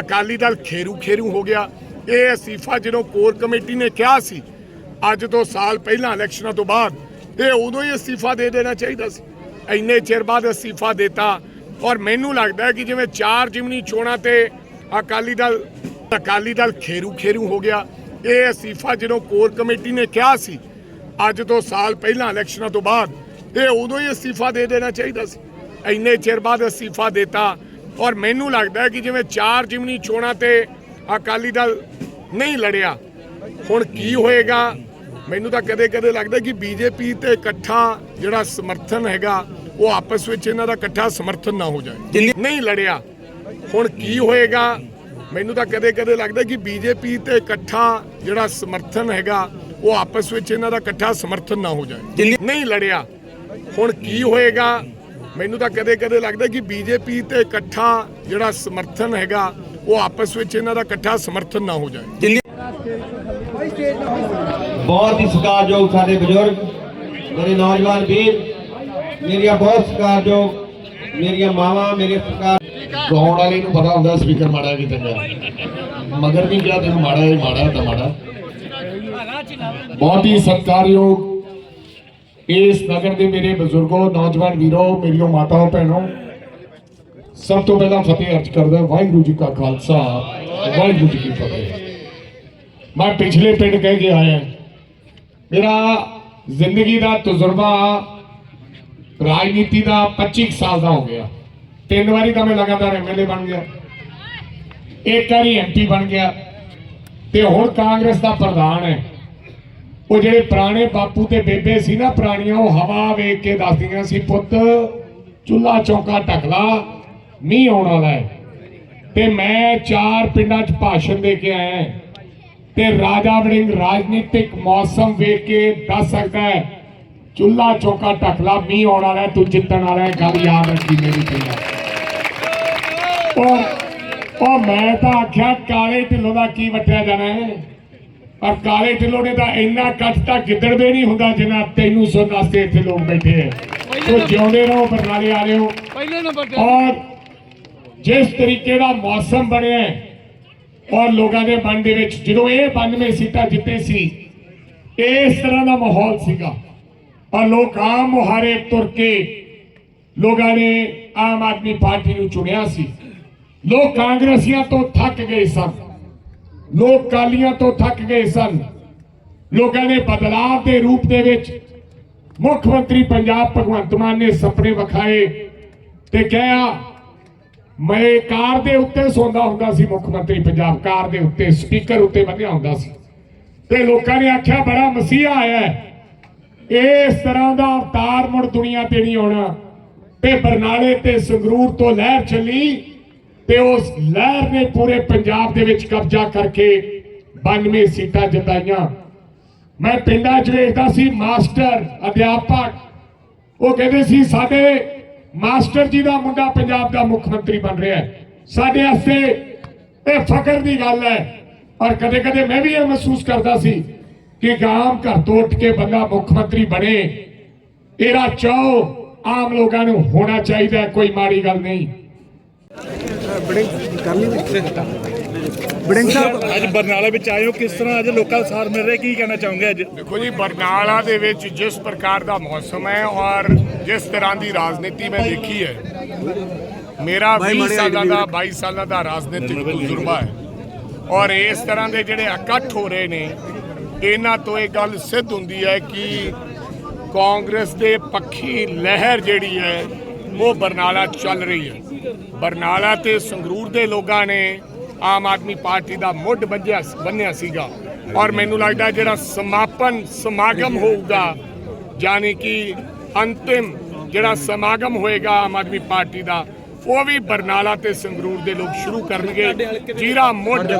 ਅਕਾਲੀ ਦਲ ਖੇਰੂ ਖੇਰੂ ਹੋ ਗਿਆ। ਇਹ ਅਸੀਫਾ ਜਦੋਂ ਕੋਰ ਕਮੇਟੀ ਨੇ ਕਿਹਾ ਸੀ, ਅੱਜ ਤੋਂ ਸਾਲ ਪਹਿਲਾਂ ਇਲੈਕਸ਼ਨਾਂ ਤੋਂ ਬਾਅਦ, ਇਹ ਉਦੋਂ ਹੀ ਅਸਤੀਫਾ ਦੇ ਦੇਣਾ ਚਾਹੀਦਾ ਸੀ। ਇੰਨੇ ਚਿਰ ਬਾਅਦ ਅਸਤੀਫਾ ਦਿੱਤਾ ਔਰ ਮੈਨੂੰ ਲੱਗਦਾ ਕਿ ਜਿਵੇਂ ਚਾਰ ਜਿਮਨੀ ਚੋਣਾਂ ਤੇ ਅਕਾਲੀ ਦਲ ਅਕਾਲੀ ਦਲ ਖੇਰੂ ਖੇਰੂ ਹੋ ਗਿਆ। ਇਹ ਅਸੀਫਾ ਜਦੋਂ ਕੋਰ ਕਮੇਟੀ ਨੇ ਕਿਹਾ ਸੀ, ਅੱਜ ਤੋਂ ਸਾਲ ਪਹਿਲਾਂ ਇਲੈਕਸ਼ਨਾਂ ਤੋਂ ਬਾਅਦ, ਇਹ ਉਦੋਂ ਹੀ ਅਸਤੀਫਾ ਦੇ ਦੇਣਾ ਚਾਹੀਦਾ ਸੀ। ਇੰਨੇ ਚਿਰ ਬਾਅਦ ਅਸਤੀਫਾ ਦਿੱਤਾ ਔਰ ਮੈਨੂੰ ਲੱਗਦਾ ਹੈ ਕਿ ਜਿਵੇਂ ਚਾਰ ਜਿਮਨੀ ਚੋਣਾਂ ਤੇ ਅਕਾਲੀ ਦਲ ਨਹੀਂ ਲੜਿਆ ਹੁਣ ਕੀ ਹੋਏਗਾ? ਮੈਨੂੰ ਤਾਂ ਕਦੇ ਕਦੇ ਲੱਗਦਾ ਕਿ ਬੀਜੇਪੀ ਤੇ ਇਕੱਠਾ ਜਿਹੜਾ ਸਮਰਥਨ ਹੈਗਾ ਉਹ ਆਪਸ ਵਿੱਚ ਇਹਨਾਂ ਦਾ ਇਕੱਠਾ ਸਮਰਥਨ ਨਾ ਹੋ ਜਾਏ। ਨਹੀਂ ਲੜਿਆ ਹੁਣ ਕੀ ਹੋਏਗਾ? ਮੈਨੂੰ ਤਾਂ ਕਦੇ ਕਦੇ ਲੱਗਦਾ ਕਿ ਬੀਜੇਪੀ ਤੇ ਇਕੱਠਾ ਜਿਹੜਾ ਸਮਰਥਨ ਹੈਗਾ ਉਹ ਆਪਸ ਵਿੱਚ ਇਹਨਾਂ ਦਾ ਇਕੱਠਾ ਸਮਰਥਨ ਨਾ ਹੋ ਜਾਏ। ਨਹੀਂ ਲੜਿਆ ਹੁਣ ਕੀ ਹੋਏਗਾ? ਮੈਨੂੰ ਤਾਂ ਕਦੇ ਕਦੇ ਲੱਗਦਾ ਕਿ ਬੀਜੇਪੀ ਤੇ ਇਕੱਠਾ ਜਿਹੜਾ ਸਮਰਥਨ ਹੈਗਾ, ਉਹ ਆਪਸ ਵਿੱਚ ਇਹਨਾਂ ਦਾ ਇਕੱਠਾ ਸਮਰਥਨ ਨਾ ਹੋ ਜਾਏ। ਬਹੁਤ ਹੀ ਸਤਿਕਾਰਯੋਗ ਸਾਡੇ ਬਜ਼ੁਰਗ, ਮੇਰੇ ਨੌਜਵਾਨ ਵੀਰ, ਮੇਰੀਆਂ ਬਹੁਤ ਸਤਿਕਾਰਯੋਗ, ਮੇਰੀਆਂ ਮਾਵਾਂ, ਮੇਰੇ ਸਤਿਕਾਰ ਗਾਉਣ ਵਾਲੇ ਨੂੰ ਪਤਾ ਹੁੰਦਾ ਸਪੀਕਰ ਮਾੜਾ ਕਿ ਚੰਗਾ। ਮਗਰ ਨਹੀਂ ਕਿਹਾ ਤੈਨੂੰ ਮਾੜਾ ਹੈ, ਮਾੜਾ ਤਾਂ ਮਾੜਾ। ਬਹੁਤ ਹੀ ਸਤਿਕਾਰਯੋਗ ਇਸ ਨਗਰ ਦੇ ਮੇਰੇ ਬਜ਼ੁਰਗੋ, ਨੌਜਵਾਨ ਵੀਰੋ ਮੇਰੀਓ ਮਾਤਾਓ ਭੈਣੋ, ਸਭ ਤੋਂ ਪਹਿਲਾਂ ਫਤਿਹ ਅਰਜ ਕਰਦਾ ਵਾਹਿਗੁਰੂ ਜੀ ਕਾ ਖਾਲਸਾ, ਵਾਹਿਗੁਰੂ ਜੀ ਕੀ ਫਤਿਹ। ਮੈਂ ਪਿਛਲੇ ਪਿੰਡ ਕਹਿ ਕੇ ਆਇਆ, ਮੇਰਾ ਜ਼ਿੰਦਗੀ ਦਾ ਤਜਰਬਾ ਰਾਜਨੀਤੀ ਦਾ 25 ਸਾਲ ਦਾ ਹੋ ਗਿਆ। ਤਿੰਨ ਵਾਰੀ ਤਾਂ ਮੈਂ ਲਗਾਤਾਰ ਐਮਐਲਏ ਬਣ ਗਿਆ। ਇੱਕ ਵਾਰੀ ਐਮਪੀ ਬਣ ਗਿਆ। ਤੇ ਹੁਣ ਕਾਂਗਰਸ ਦਾ ਪ੍ਰਧਾਨ ਹੈ। ਉਹ ਜਿਹੜੇ ਪੁਰਾਣੇ ਬਾਪੂ ਤੇ ਬੇਬੇ ਸੀ ਨਾ, ਪੁਰਾਣੀਆਂ, ਉਹ ਹਵਾ ਵੇਖ ਕੇ ਦੱਸਦੀਆਂ ਸੀ, ਪੁੱਤ ਚੁੱਲਾ ਚੌਂਕਾ ਢਕਲਾ ਮੀਂਹ ਆਉਣ ਵਾਲਾ ਹੈ। ਤੇ ਮੈਂ ਚਾਰ ਪਿੰਡਾਂ 'ਚ ਭਾਸ਼ਣ ਦੇ ਕੇ ਆਇਆ ਤੇ ਰਾਜਾ ਵੜਿੰਗ ਰਾਜਨੀਤਿਕ ਮੌਸਮ ਵੇਖ ਕੇ ਦੱਸ ਸਕਦਾ ਹੈ ਚੁੱਲਾ ਚੌਂਕਾ ਢਕਲਾ ਮੀਂਹ ਆਉਣ ਵਾਲਾ ਤੂੰ ਜਿੱਤਣ ਵਾਲਾ ਗੱਲ ਯਾਦ ਰੱਖੀ ਮੇਰੀ ਪਿੰਡਾ ਉਹ ਉਹ ਮੈਂ ਤਾਂ ਆਖਿਆ, ਕਾਲੇ ਢਿੱਲੋਂ ਦਾ ਕੀ ਵਟਿਆ ਜਾਣਾ ਹੈ? ਪਰ ਕਾਲੇ ਢਿੱਲੋਂ ਨੇ ਤਾਂ ਇੰਨਾ ਕੱਟ ਤਾਂ ਗਿੱਦੜਵੇ ਨਹੀਂ ਹੁੰਦਾ ਜਿੰਨਾ ਤੈਨੂੰ ਸੁਣਨ ਵਾਸਤੇ ਇੱਥੇ ਲੋਕ ਬੈਠੇ ਹੈ ਉਹ ਜਿਉਂਦੇ ਰਹੋ ਬਰਨਾਲੇ ਵਾਲਿਓ ਪਹਿਲੇ ਨੰਬਰ ਤੇ ਔਰ ਜਿਸ ਤਰੀਕੇ ਦਾ ਮੌਸਮ ਬਣਿਆ ਹੈ, ਔਰ ਲੋਕਾਂ ਦੇ ਮਨ ਦੇ ਵਿੱਚ ਜਦੋਂ ਇਹ 92 ਸੀਟਾਂ ਜਿੱਤੇ ਸੀ ਇਸ ਤਰ੍ਹਾਂ ਦਾ ਮਾਹੌਲ ਸੀਗਾ। ਔਰ ਲੋਕ ਆਮ ਮੁਹਾਰੇ ਤੁਰ ਕੇ ਲੋਕਾਂ ਨੇ ਆਮ ਆਦਮੀ ਪਾਰਟੀ ਨੂੰ ਚੁਣਿਆ ਸੀ। ਲੋਕ ਕਾਂਗਰਸੀਆਂ ਤੋਂ ਥੱਕ ਗਏ ਸਨ। ਲੋਕ ਕਾਲੀਆਂ ਤੋਂ ਥੱਕ ਗਏ ਸਨ। ਲੋਕਾਂ ਨੇ ਬਦਲਾਅ ਦੇ ਰੂਪ ਦੇ ਵਿੱਚ ਮੁੱਖ ਮੰਤਰੀ ਪੰਜਾਬ ਭਗਵੰਤ ਮਾਨ ਨੇ ਸੁਪਨੇ ਵਿਖਾਏ ਤੇ ਕਿਹਾ, ਮੈਂ ਕਾਰ ਦੇ ਉੱਤੇ ਸੌਂਦਾ ਹੁੰਦਾ ਸੀ। ਮੁੱਖ ਮੰਤਰੀ ਪੰਜਾਬ ਕਾਰ ਦੇ ਉੱਤੇ, ਸਪੀਕਰ ਉੱਤੇ ਬੰਨਿਆ ਹੁੰਦਾ ਸੀ। ਤੇ ਲੋਕਾਂ ਨੇ ਆਖਿਆ, ਬੜਾ ਮਸੀਹਾ ਆਇਆ ਇਸ ਤਰ੍ਹਾਂ ਦਾ ਅਵਤਾਰ ਮੁੜ ਦੁਨੀਆ ਤੇ ਨਹੀਂ ਆਉਣਾ। ਤੇ ਬਰਨਾਲੇ ਤੇ ਸੰਗਰੂਰ ਤੋਂ ਲਹਿਰ ਚੱਲੀ। ਤੇ ਉਸ ਲਹਿਰ ਨੇ ਪੂਰੇ ਪੰਜਾਬ ਦੇ ਵਿੱਚ ਕਬਜ਼ਾ ਕਰਕੇ 92 ਸੀਟਾਂ ਜਿਤਾਈਆਂ। ਮੈਂ ਪਿੰਡਾਂ 'ਚ ਵੇਖਦਾ ਸੀ, ਮਾਸਟਰ, ਅਧਿਆਪਕ, ਉਹ ਕਹਿੰਦੇ ਸੀ, ਸਾਡੇ ਮਾਸਟਰ ਜੀ ਦਾ ਮੁੰਡਾ ਪੰਜਾਬ ਦਾ ਮੁੱਖ ਮੰਤਰੀ ਬਣ ਰਿਹਾ ਹੈ। ਸਾਡੇ ਵਾਸਤੇ ਇਹ ਫਖਰ ਦੀ ਗੱਲ ਹੈ। ਔਰ ਕਦੇ ਕਦੇ ਮੈਂ ਵੀ ਇਹ ਮਹਿਸੂਸ ਕਰਦਾ ਸੀ ਕਿ ਗਾਮ ਘਰ ਤੋਂ ਉੱਠ ਕੇ ਬੰਦਾ ਮੁੱਖ ਮੰਤਰੀ ਬਣੇ, ਇਹਦਾ ਚਾਓ ਆਮ ਲੋਕਾਂ ਨੂੰ ਹੋਣਾ ਚਾਹੀਦਾ ਕੋਈ ਮਾੜੀ ਗੱਲ ਨਹੀਂ। ਬੜਿੰਗ ਸਾਹਿਬ ਅੱਜ ਬਰਨਾਲਾ ਵਿੱਚ ਆਏ ਹੋ ਕਿਸ ਤਰ੍ਹਾਂ ਅੱਜ ਲੋਕਾਂ ਦਾ ਸਾਥ ਮਿਲ ਰਿਹਾ? ਕੀ ਕਹਿਣਾ ਚਾਹੋਗੇ ਅੱਜ? ਦੇਖੋ ਜੀ ਬਰਨਾਲਾ ਦੇ ਵਿੱਚ ਜਿਸ ਪ੍ਰਕਾਰ ਦਾ ਮੌਸਮ ਹੈ ਔਰ ਜਿਸ ਤਰ੍ਹਾਂ ਦੀ ਰਾਜਨੀਤੀ ਮੈਂ ਦੇਖੀ ਹੈ ਮੇਰਾ 20 ਸਾਲਾਂ ਦਾ 22 ਸਾਲਾਂ ਦਾ ਰਾਜਨੀਤਿਕ ਤਜਰਬਾ ਹੈ। ਔਰ ਇਸ ਤਰ੍ਹਾਂ ਦੇ ਜਿਹੜੇ ਇਕੱਠ ਹੋ ਰਹੇ ਨੇ ਇਹਨਾਂ ਤੋਂ ਇਹ ਗੱਲ ਸਿੱਧ ਹੁੰਦੀ ਹੈ ਕਿ ਕਾਂਗਰਸ ਦੇ ਪੱਖੀ ਲਹਿਰ ਜਿਹੜੀ ਹੈ ਉਹ ਬਰਨਾਲਾ ਚੱਲ ਰਹੀ ਹੈ। ਬਰਨਾਲਾ ਤੇ ਸੰਗਰੂਰ ਦੇ ਲੋਕਾਂ ਨੇ ਆਮ ਆਦਮੀ ਪਾਰਟੀ ਦਾ ਮੁੱਢ ਬੰਨਿਆ ਬੰਨਿਆ ਸੀਗਾ। ਔਰ ਮੈਨੂੰ ਲੱਗਦਾ ਜਿਹੜਾ ਸਮਾਪਨ ਸਮਾਗਮ ਹੋਊਗਾ ਯਾਨੀ ਕਿ ਅੰਤਿਮ ਜਿਹੜਾ ਸਮਾਗਮ ਹੋਏਗਾ ਆਮ ਆਦਮੀ ਪਾਰਟੀ ਦਾ ਉਹ ਵੀ ਬਰਨਾਲਾ ਤੇ ਸੰਗਰੂਰ ਦੇ ਲੋਕ ਸ਼ੁਰੂ ਕਰਨਗੇ। ਜੀਰਾ ਮੁੱਢ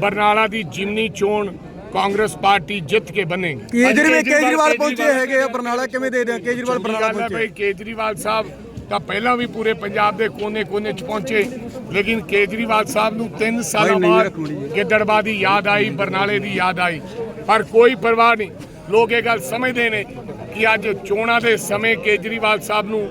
ਬਰਨਾਲਾ ਦੀ ਜਿਮਨੀ ਚੋਣ ਕਾਂਗਰਸ ਪਾਰਟੀ ਜਿੱਤ ਕੇ ਬਣੇਗੀ ਕੇਜਰੀਵਾਲ ਕੇਜਰੀਵਾਲ ਪਹੁੰਚੇ ਹੈਗੇ ਆ ਬਰਨਾਲਾ ਕਿਵੇਂ ਦੇ ਦਿਆਂ ਕੇਜਰੀਵਾਲ ਬਰਨਾਲਾ ਪਹੁੰਚੇ। ਕੇਜਰੀਵਾਲ ਸਾਹਿਬ ਤਾਂ ਪਹਿਲਾਂ ਵੀ ਪੂਰੇ ਪੰਜਾਬ ਦੇ ਕੋਨੇ-ਕੋਨੇ ਚ ਪਹੁੰਚੇ। ਲੇਕਿਨ ਕੇਜਰੀਵਾਲ ਸਾਹਿਬ ਨੂੰ 3 ਸਾਲਾਂ ਬਾਅਦ ਗਿੱਦੜਬਾਹ ਦੀ ਯਾਦ ਆਈ ਬਰਨਾਲੇ ਦੀ ਯਾਦ ਆਈ। ਪਰ ਕੋਈ ਪਰਵਾਹ ਨਹੀਂ। ਲੋਕ ਇਹ ਗੱਲ ਸਮਝਦੇ ਨੇ ਕਿ ਅੱਜ ਚੋਣਾਂ ਦੇ ਸਮੇਂ ਕੇਜਰੀਵਾਲ ਸਾਹਿਬ ਨੂੰ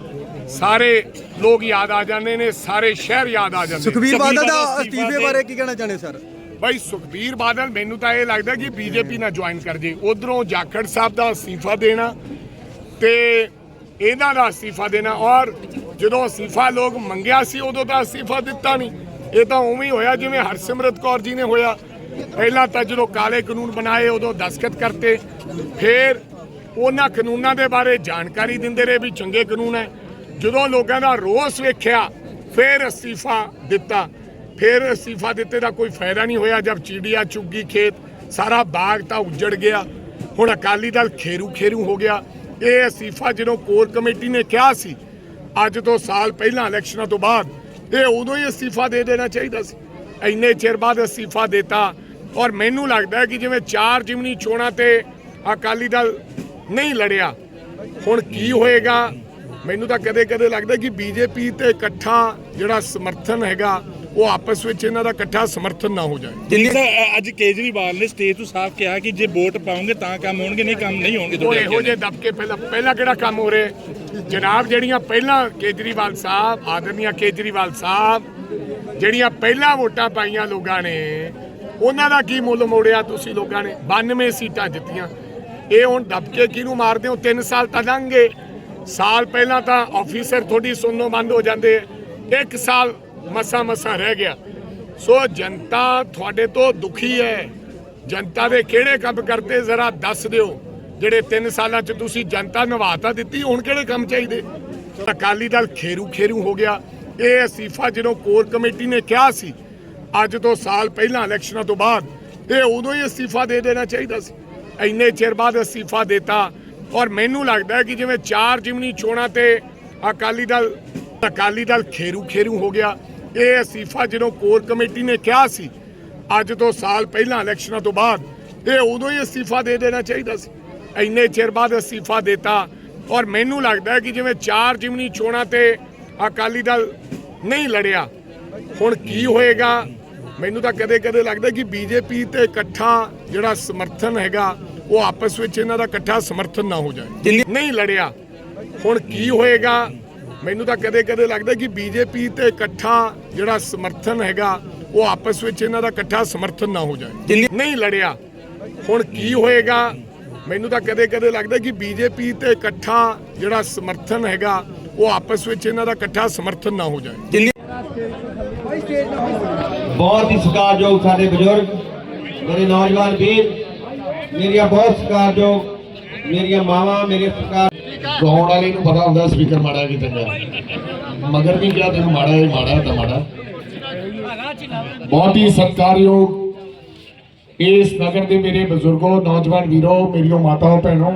ਸਾਰੇ ਲੋਕ ਯਾਦ ਆ ਜਾਂਦੇ ਨੇ ਸਾਰੇ ਸ਼ਹਿਰ ਯਾਦ ਆ ਜਾਂਦੇ। ਸੁਖਬੀਰ ਬਾਦਲ ਦਾ ਅਸਤੀਫੇ ਬਾਰੇ ਕੀ ਕਹਿਣਾ ਚਾਹੁੰਦੇ ਸਰ? ਭਾਈ ਸੁਖਬੀਰ ਬਾਦਲ ਮੈਨੂੰ ਤਾਂ ਇਹ ਲੱਗਦਾ ਕਿ ਬੀਜੇਪੀ ਨਾਲ ਜੁਆਇਨ ਕਰ ਜੇ। ਉਧਰੋਂ ਜਾਖੜ ਸਾਹਿਬ ਦਾ ਅਸਤੀਫਾ ਦੇਣਾ ਤੇ ਇਹਨਾਂ ਦਾ ਅਸਤੀਫਾ ਦੇਣਾ। ਔਰ ਜਦੋਂ ਅਸਤੀਫਾ ਲੋਕ ਮੰਗਿਆ ਸੀ, ਉਦੋਂ ਤਾਂ ਅਸਤੀਫਾ ਦਿੱਤਾ ਨਹੀਂ। ਇਹ ਤਾਂ ਉਵੇਂ ਹੀ ਹੋਇਆ ਜਿਵੇਂ ਹਰਸਿਮਰਤ ਕੌਰ ਜੀ ਨੇ ਹੋਇਆ। ਪਹਿਲਾਂ ਤਾਂ ਜਦੋਂ ਕਾਲੇ ਕਾਨੂੰਨ ਬਣਾਏ, ਉਦੋਂ ਦਸਖਤ ਕਰਤੇ। ਫਿਰ ਉਹਨਾਂ ਕਾਨੂੰਨਾਂ ਦੇ ਬਾਰੇ ਜਾਣਕਾਰੀ ਦਿੰਦੇ ਰਹੇ ਵੀ ਚੰਗੇ ਕਾਨੂੰਨ ਹੈ। ਜਦੋਂ ਲੋਕਾਂ ਦਾ ਰੋਸ ਵੇਖਿਆ, ਫਿਰ ਅਸਤੀਫਾ ਦਿੱਤਾ। ਫਿਰ ਅਸਤੀਫਾ ਦਿੱਤੇ ਦਾ ਕੋਈ ਫਾਇਦਾ ਨਹੀਂ ਹੋਇਆ। ਜਦ ਚੀੜੀਆ ਚੁੱਗੀ ਖੇਤ, ਸਾਰਾ ਬਾਗ ਤਾਂ ਉੱਜੜ ਗਿਆ। ਹੁਣ ਅਕਾਲੀ ਦਲ ਖੇਰੂ ਖੇਰੂ ਹੋ ਗਿਆ। ਇਹ ਅਸਤੀਫਾ ਜਦੋਂ ਕੋਰ ਕਮੇਟੀ ਨੇ ਕਿਹਾ ਸੀ, ਅੱਜ ਤੋਂ ਸਾਲ ਪਹਿਲਾਂ ਇਲੈਕਸ਼ਨਾਂ ਤੋਂ ਬਾਅਦ, ਇਹ ਉਦੋਂ ਹੀ ਅਸਤੀਫਾ ਦੇ ਦੇਣਾ ਚਾਹੀਦਾ ਸੀ। ਇੰਨੇ ਚਿਰ ਬਾਅਦ ਅਸਤੀਫਾ ਦਿੱਤਾ ਔਰ ਮੈਨੂੰ ਲੱਗਦਾ ਹੈ ਕਿ ਜਿਵੇਂ ਚਾਰ ਜਿਮਨੀ ਚੋਣਾਂ ਤੇ ਅਕਾਲੀ ਦਲ ਨਹੀਂ ਲੜਿਆ, ਹੁਣ ਕੀ ਹੋਏਗਾ? ਮੈਨੂੰ ਤਾਂ ਕਦੇ ਕਦੇ ਲੱਗਦਾ ਕਿ ਬੀਜੇਪੀ ਤੇ ਇਕੱਠਾ ਜਿਹੜਾ ਸਮਰਥਨ ਹੈਗਾ ਉਹ ਆਪਸ ਵਿੱਚ ਇਹਨਾਂ ਦਾ ਇਕੱਠਾ ਸਮਰਥਨ ਨਾ ਹੋ ਜਾਏ। ਜਿੰਨੀ ਅੱਜ ਕੇਜਰੀਵਾਲ ਨੇ ਸਟੇਜ ਤੋਂ ਸਾਫ਼ ਕਿਹਾ ਕਿ ਜੇ ਵੋਟ ਪਾਉਂਗੇ ਤਾਂ ਕੰਮ ਹੋਣਗੇ ਨਹੀਂ ਕੰਮ ਨਹੀਂ ਹੋਣਗੇ ਉਹ ਤੁਹਾਡੇ ਇਹੋ ਜਿਹੇ ਦਬਕੇ ਪਹਿਲਾਂ ਪਹਿਲਾਂ ਕਿਹੜਾ ਕੰਮ ਹੋ ਰਿਹਾ? ਜਨਾਬ ਜਿਹੜੀਆਂ ਪਹਿਲਾਂ ਕੇਜਰੀਵਾਲ ਸਾਹਿਬ ਆਦਰਨੀਆ ਕੇਜਰੀਵਾਲ ਸਾਹਿਬ ਜਿਹੜੀਆਂ ਪਹਿਲਾਂ ਵੋਟਾਂ ਪਾਈਆਂ ਲੋਕਾਂ ਨੇ ਉਹਨਾਂ ਦਾ ਕੀ ਮੁੱਲ ਮੋੜਿਆ ਤੁਸੀਂ ਲੋਕਾਂ ਨੇ? 92 ਸੀਟਾਂ ਜਿੱਤੀਆਂ। ਇਹ ਹੁਣ ਦਬਕੇ ਕਿਹਨੂੰ ਮਾਰਦੇ ਹੋ? 3 ਸਾਲ ਤਾਂ ਲੰਘੇ ਸਾਲ ਪਹਿਲਾਂ ਤਾਂ ਆਫੀਸਰ ਤੁਹਾਡੀ ਸੁਣਨੋਂ ਬੰਦ ਹੋ ਜਾਂਦੇ। ਇੱਕ ਸਾਲ ਮਸਾ ਮਸਾ ਰਹਿ ਗਿਆ। ਸੋ ਜਨਤਾ ਤੁਹਾਡੇ ਤੋਂ ਦੁਖੀ ਹੈ। ਜਨਤਾ ਦੇ ਕਿਹੜੇ ਕੰਮ ਕਰਦੇ ਜ਼ਰਾ ਦੱਸ ਦਿਓ। ਜਿਹੜੇ 3 ਸਾਲਾਂ ਚ ਤੁਸੀਂ ਜਨਤਾ ਨਵਾਤਾ ਦਿੱਤੀ, ਹੁਣ ਕਿਹੜੇ ਕੰਮ ਚਾਹੀਦੇ? ਅਕਾਲੀ ਦਲ ਖੇਰੂ ਖੇਰੂ ਹੋ ਗਿਆ। ਇਹ ਅਸਤੀਫਾ ਜਦੋਂ ਕੋਰ ਕਮੇਟੀ ਨੇ ਕਿਹਾ ਸੀ, ਅੱਜ ਤੋਂ ਸਾਲ ਪਹਿਲਾਂ ਇਲੈਕਸ਼ਨਾਂ ਤੋਂ ਬਾਅਦ, ਇਹ ਉਦੋਂ ਹੀ ਅਸਤੀਫਾ ਦੇ ਦੇਣਾ ਚਾਹੀਦਾ ਸੀ। ਇੰਨੇ ਚਿਰ ਬਾਅਦ ਅਸਤੀਫਾ ਦਿੱਤਾ। ਔਰ ਮੈਨੂੰ ਲੱਗਦਾ ਕਿ ਜਿਵੇਂ ਚਾਰ ਜਿਮਨੀ ਚੋਣਾਂ ਤੇ ਅਕਾਲੀ ਦਲ ਅਕਾਲੀ ਦਲ ਖੇਰੂ ਖੇਰੂ ਹੋ ਗਿਆ। ਇਹ ਅਸਤੀਫਾ ਜਦੋਂ ਕੋਰ ਕਮੇਟੀ ਨੇ ਕਿਹਾ ਸੀ ਅੱਜ ਤੋਂ ਸਾਲ ਪਹਿਲਾਂ ਇਲੈਕਸ਼ਨਾਂ ਤੋਂ ਬਾਅਦ ਇਹ ਉਦੋਂ ਹੀ ਅਸਤੀਫਾ ਦੇ ਦੇਣਾ ਚਾਹੀਦਾ ਸੀ। ਇੰਨੇ ਚਿਰ ਬਾਅਦ ਅਸਤੀਫਾ ਦਿੱਤਾ ਔਰ ਮੈਨੂੰ ਲੱਗਦਾ ਕਿ ਜਿਵੇਂ ਚਾਰ ਜਿਮਨੀ ਚੋਣਾਂ ਤੇ ਅਕਾਲੀ ਦਲ ਨਹੀਂ ਲੜਿਆ ਹੁਣ ਕੀ ਹੋਏਗਾ? ਮੈਨੂੰ ਤਾਂ ਕਦੇ ਕਦੇ ਲੱਗਦਾ ਕਿ ਬੀਜੇਪੀ ਤੇ ਇਕੱਠਾ ਜਿਹੜਾ ਸਮਰਥਨ ਹੈਗਾ ਉਹ ਆਪਸ ਵਿੱਚ ਇਹਨਾਂ ਦਾ ਇਕੱਠਾ ਸਮਰਥਨ ਨਾ ਹੋ ਜਾਏ। ਨਹੀਂ ਲੜਿਆ ਹੁਣ ਕੀ ਹੋਏਗਾ? ਮੈਨੂੰ ਤਾਂ ਕਦੇ ਕਦੇ ਲੱਗਦਾ ਕਿ ਬੀਜੇਪੀ ਤੇ ਇਕੱਠਾ ਜਿਹੜਾ ਸਮਰਥਨ ਹੈਗਾ, ਉਹ ਆਪਸ ਵਿੱਚ ਇਹਨਾਂ ਦਾ ਇਕੱਠਾ ਸਮਰਥਨ ਨਾ ਹੋ ਜਾਏ। ਨਹੀਂ ਲੜਿਆ। ਹੁਣ ਕੀ ਹੋਏਗਾ? ਮੈਨੂੰ ਤਾਂ ਕਦੇ ਕਦੇ ਲੱਗਦਾ ਕਿ ਬੀਜੇਪੀ ਤੇ ਇਕੱਠਾ ਜਿਹੜਾ ਸਮਰਥਨ ਹੈਗਾ, ਉਹ ਆਪਸ ਵਿੱਚ ਇਹਨਾਂ ਦਾ ਇਕੱਠਾ ਸਮਰਥਨ ਨਾ ਹੋ ਜਾਏ। ਬਹੁਤ ਹੀ ਸਤਿਕਾਰਯੋਗ ਸਾਡੇ ਬਜ਼ੁਰਗ, ਮੇਰੇ ਨੌਜਵਾਨ ਵੀਰ, ਮੇਰੀਆਂ ਬਹੁਤ ਸਤਿਕਾਰਯੋਗ, ਮੇਰੀਆਂ ਮਾਵਾਂ ਮੇਰੇ ਸਤਿਕਾਰ ਗਾਉਣ ਵਾਲੇ ਨੂੰ ਪਤਾ ਹੁੰਦਾ ਸਪੀਕਰ ਮਾੜਾ ਕਿ ਚੰਗਾ ਮਗਰ ਵੀ ਕਿਹਾ ਤੈਨੂੰ ਮਾੜਾ ਹੈ ਮਾੜਾ ਤਾਂ ਮਾੜਾ ਬਹੁਤ ਹੀ ਸਤਿਕਾਰਯੋਗ ਇਸ ਨਗਰ ਦੇ ਮੇਰੇ ਬਜ਼ੁਰਗੋ, ਨੌਜਵਾਨ ਵੀਰੋ ਮੇਰੀਓ ਮਾਤਾਓ ਭੈਣੋ।